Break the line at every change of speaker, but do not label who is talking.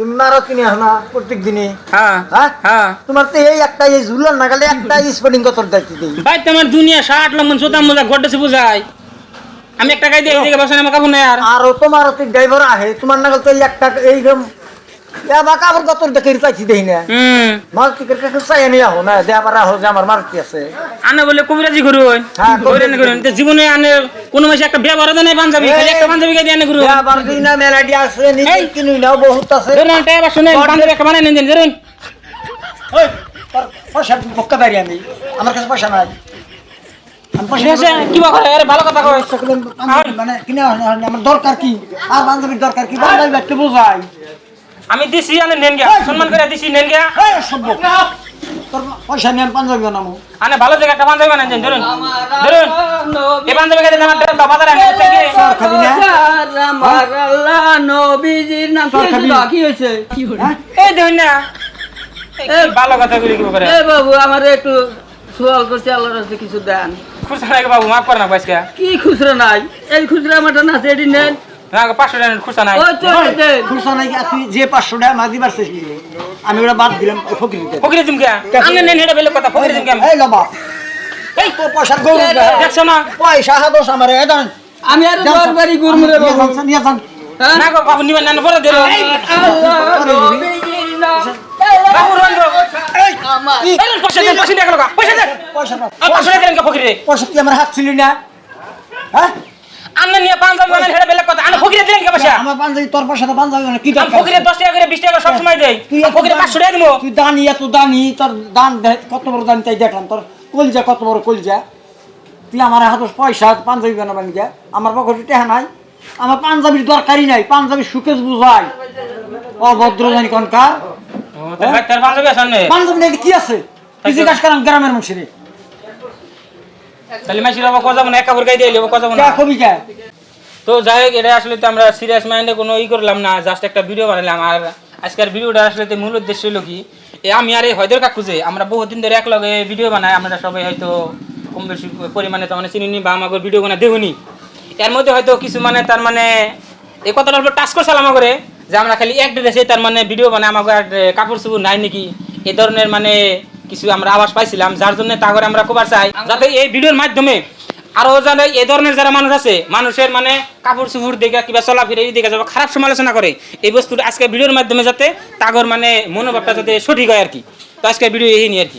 তুমি মারো কিনে আনা প্রত্যেক দিনে।
হ্যাঁ
হ্যাঁ?
হ্যাঁ।
তোমার তো এই একটা এই ঝুলার নাগালে একটা স্পোর্টিং কতর দায়িত্ব দিই?
ভাই তোমার দুনিয়া ষাট লম্বন সোতাম মজা গড্ডে বুঝাই। আমি একটা গাই দিয়ে এদিকে জায়গায় বসে আমার কাপড় নেই আর।
আর তোমার ড্রাইভার আহে তোমার নাগাল তো একটা এই এবার কাপড় কত দেখে চাইছি দেই না।
হুম।
মারুতি করে কাছে চাই নিয়ে আহো না? দে আবার আহো যে আমার মারুতি আছে।
আনে বলে কবিরাজি করুন
হ্যাঁ,
কবিরাজি করুন তো জীবনে আনে কোনো মাসে একটা ব্যবহার তো নাই পাঞ্জাবি খালি একটা পাঞ্জাবি গাই দিয়ে আনে করুন
দে আবার দিই না মেলাডি আছে নিজে। কিনুই নাও বহুত আছে।
ধরুন শুনে পাঞ্জাবি একটা বানাই নেন
ওই পয়সা বক্কা দাঁড়ি আমি। আমার কাছে পয়সা নাই। মানে দরকার কি? আর বান্ধবীর দরকার কি? বান্ধবী ব্যক্তি বোঝাই।
আমি দিছি আনে নেন গিয়া। সম্মান করে দিছি নেন গিয়া।
এই সভ্য। তোর পয়সা আমি পাঞ্জাবি বানাবো
আনে ভালো জায়গা একটা পাঞ্জাবি বানাই দেন ধরুন। ধরুন। এই পাঞ্জাবি দিয়ে আমার বাজারে আনে
সর খাবি না।
আমার আল্লাহ নবীজির নাম
সর খাবি?
কি হয়েছে
হ্যাঁ?
এই দেখুন না। এই ভালো কথা বলি কি করে।
এ বাবু আমার একটু সোয়াল করছে আল্লাহর কাছে কিছু দেন।
খুশি নাকি বাবু? মাফ করে না পয়সা
কি খুচরা নাই? এই খুচরা আমারটা না এটি নেন।
না পাঁচশো টাকা খুশা নাই।
নাকি আর তুই যে পাঁচশো টাকা মাঝি বাড়ছিস আমি ওটা বাদ দিলাম ওই ফকিরকে
ফকিরে দিম কে আমি নেন হেটা বেলে কথা ফকিরে দিম কে
এই লবা এই তোর পয়সা গরু
দেখছ না
পয়সা হাদোস আমার এ দাঁড়ান।
আমি আর দরবারি গুরমুরে
নিয়ে
বাবু।
নিয়ে যান।
হ্যাঁ?
না গো বাবু নিবেন না পরে দিল
আল্লাহ নবীজির নাম
এই
আমার।
এই পয়সা দেন পয়সা দেন পয়সা দেন।
পয়সা নাও।
আর দেন কে ফকিরে।
পয়সা তুই আমার হাত ছিলি না? হ্যাঁ?
আন্না নিয়ে পাঞ্জাবি বানান হেটা বেলে কথা। আন্না ফকিরে দিলেন কে পয়সা?
আমার পাঞ্জাবি তোর পয়সা তো পাঞ্জাবি না কি
আমি
দরকার?
ফকিরে দশ টাকা করে বিশ টাকা সব সময় দেই।
তুই
ফকিরে পাঁচশো টাকা দিব।
তুই দানি এত দানি তোর দান কত বড় দানি তাই দেখলাম। তোর কলজা কত বড় কলজা? তুই আমার হাতে পয়সা পাঞ্জাবি বানাবেন গিয়া আমার পকেটে টেহা নাই। আমার পাঞ্জাবির দরকারই নাই। পাঞ্জাবি সুকেশ বুঝাই। অভদ্র জানি কনকার।
পাঞ্জাবি আছে
পাঞ্জাবি কি আছে? তুই জিজ্ঞাসা করাম গ্রামের মানুষের
তাহলে মাসির বাবা কথা না? একা গাই দিয়ে কথা
কবি
তো যাই হোক এটা আসলে তো আমরা সিরিয়াস মাইন্ডে কোনো ই করলাম না জাস্ট একটা ভিডিও বানালাম। আর আজকের ভিডিওটা আসলে মূল উদ্দেশ্য হলো কি আমি আর এই হয়দের কাকু যে আমরা বহুদিন ধরে এক লগে ভিডিও বানাই আমরা সবাই হয়তো কম বেশি পরিমাণে তো মানে চিনি বা আমাকে ভিডিও বানা দেহুনি। এর মধ্যে হয়তো কিছু মানে তার মানে এই কথাটা অল্প টাচ করছে আমার করে যে আমরা খালি এক ড্রেসে তার মানে ভিডিও বানাই আমাকে কাপড় চুপড় নাই নাকি? এই ধরনের মানে কিছু আমরা আবাস পাইছিলাম, যার জন্য তা করে আমরা কবার চাই যাতে এই ভিডিওর মাধ্যমে আরও যারা এই ধরনের যারা মানুষ আছে, মানুষের মানে কাপড় চুপুর দেখে কিবা চলাফেরা এই দেখে যাবে খারাপ সমালোচনা করে, এই বস্তুটা আজকে ভিডিওর মাধ্যমে যাতে তাগর মানে মনোভাবটা যাতে সঠিক হয় আর কি। তো আজকে ভিডিও এই নিয়ে আর কি।